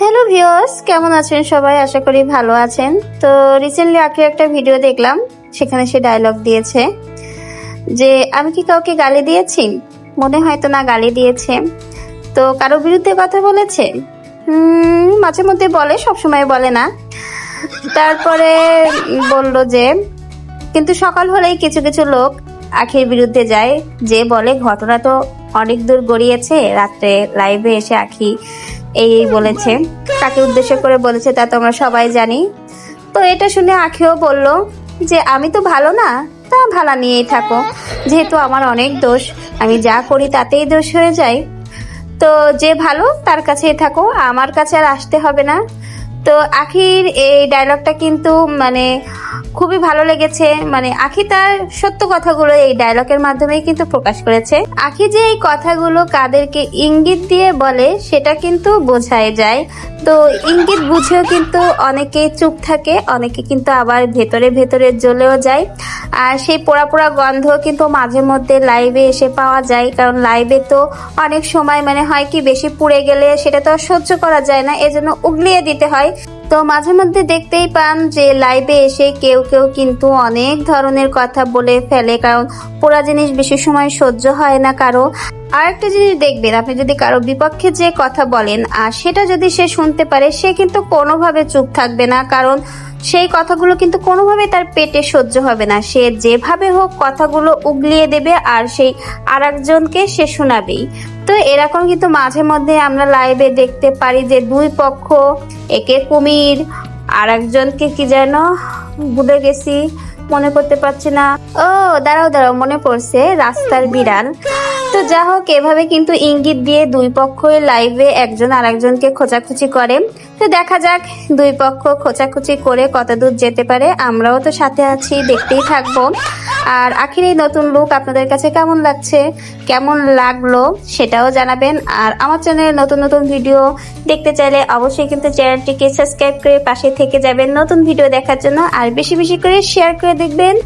Hello viewers কেমন আছেন সবাই? আশা করি ভালো আছেন। তো রিসেন্টলি আগে একটা ভিডিও দেখলাম। সেখানে সে ডায়লগ দিয়েছে যে, আমি কি কাউকে গালি দিয়েছি? মনে হয়তো না, গালি দিয়েছে। তো কারও বিরুদ্ধে কথা বলেছে? মাঝে মধ্যে বলে, সবসময় বলে না। তারপরে বলল যে, কিন্তু সকাল হলেই কিছু কিছু লোক আখির বিরুদ্ধে যায়। যে বলে, ঘটনা তো অনেক দূর গড়িয়েছে, রাত্রে লাইভে এসে আখি এই বলেছে। তাকে উদ্দেশ্য করে বলেছে, তা তো আমরা সবাই জানি। তো এটা শুনে আখিও বলল যে, আমি তো ভালো না, তা ভালো নিয়েই থাকো। যেহেতু আমার অনেক দোষ, আমি যা করি তাতেই দোষ হয়ে যায়। তো যে ভালো, তার কাছেই থাকো। আমার কাছে আর আসতে হবে না। তো আখির এই ডায়লগটা কিন্তু মানে খুবই ভালো লেগেছে। মানে আখি তার সত্য কথাগুলো এই ডায়লগের মাধ্যমেই কিন্তু প্রকাশ করেছে। আখি যে এই কথাগুলো কাদেরকে ইঙ্গিত দিয়ে বলে, সেটা কিন্তু বোঝাই যায়। তো ইঙ্গিত বুঝেও কিন্তু অনেকে চুপ থাকে, অনেকে কিন্তু আবার ভেতরে ভেতরে জ্বলেও যায়। আর সেই পোড়া পোড়া গন্ধ কিন্তু মাঝে মধ্যে লাইভে এসে পাওয়া যায়। কারণ লাইভে তো অনেক সময় মানে হয় কি, বেশি পুড়ে গেলে সেটা তো সহ্য করা যায় না, এজন্য উগলিয়ে দিতে হয়। তো মাঝে মধ্যে দেখতেই পান যে লাইভে এসে কেউ কেউ কিন্তু অনেক ধরনের কথা বলে ফেলে, কারণ পোড়া জিনিস বেশি সময় সহ্য হয় না কারও। আর একটা জিনিস দেখবেন, আপনি যদি কারও বিপক্ষে যে কথা বলেন, আর সেটা যদি সে শুনতে পারে, সে কিন্তু কোনোভাবে চুপ থাকবে না, কারণ সেই কথাগুলো কিন্তু কোনোভাবে তার পেটে সহ্য হবে না। সে যেভাবে হোক কথাগুলো উগলিয়ে দেবে, আর সেই আর একজনকে সে শোনাবেই। তো এরকম কিন্তু মাঝে মধ্যে আমরা লাইভে দেখতে পারি যে দুই পক্ষ, একে কুমির আর একজনকে কি যেন ভুলে গেছি, মনে করতে পারছি না। ও, দাঁড়াও দাঁড়াও, মনে পড়ছে রাস্তার বিড়াল। যা হোক, এভাবে কিন্তু ইঙ্গিত দিয়ে দুই পক্ষই লাইভে একজন আরেকজনকে খোঁচাখুচি করে। তো দেখা যাক, দুই পক্ষ খোঁচাখুচি করে কত দূর যেতে পারে। আমরাও তো সাথে আছি, দেখতেই থাকব। আর আখির, এই নতুন লুক আপনাদের কাছে কেমন লাগছে? কেমন লাগল সেটাও জানাবেন। আর আমার চ্যানেলে নতুন নতুন ভিডিও দেখতে চাইলে অবশ্যই কিন্তু চ্যানেলটিকে সাবস্ক্রাইব করে পাশে থেকে যাবেন নতুন ভিডিও দেখার জন্য। আর বেশি বেশি করে শেয়ার করে দেখবেন।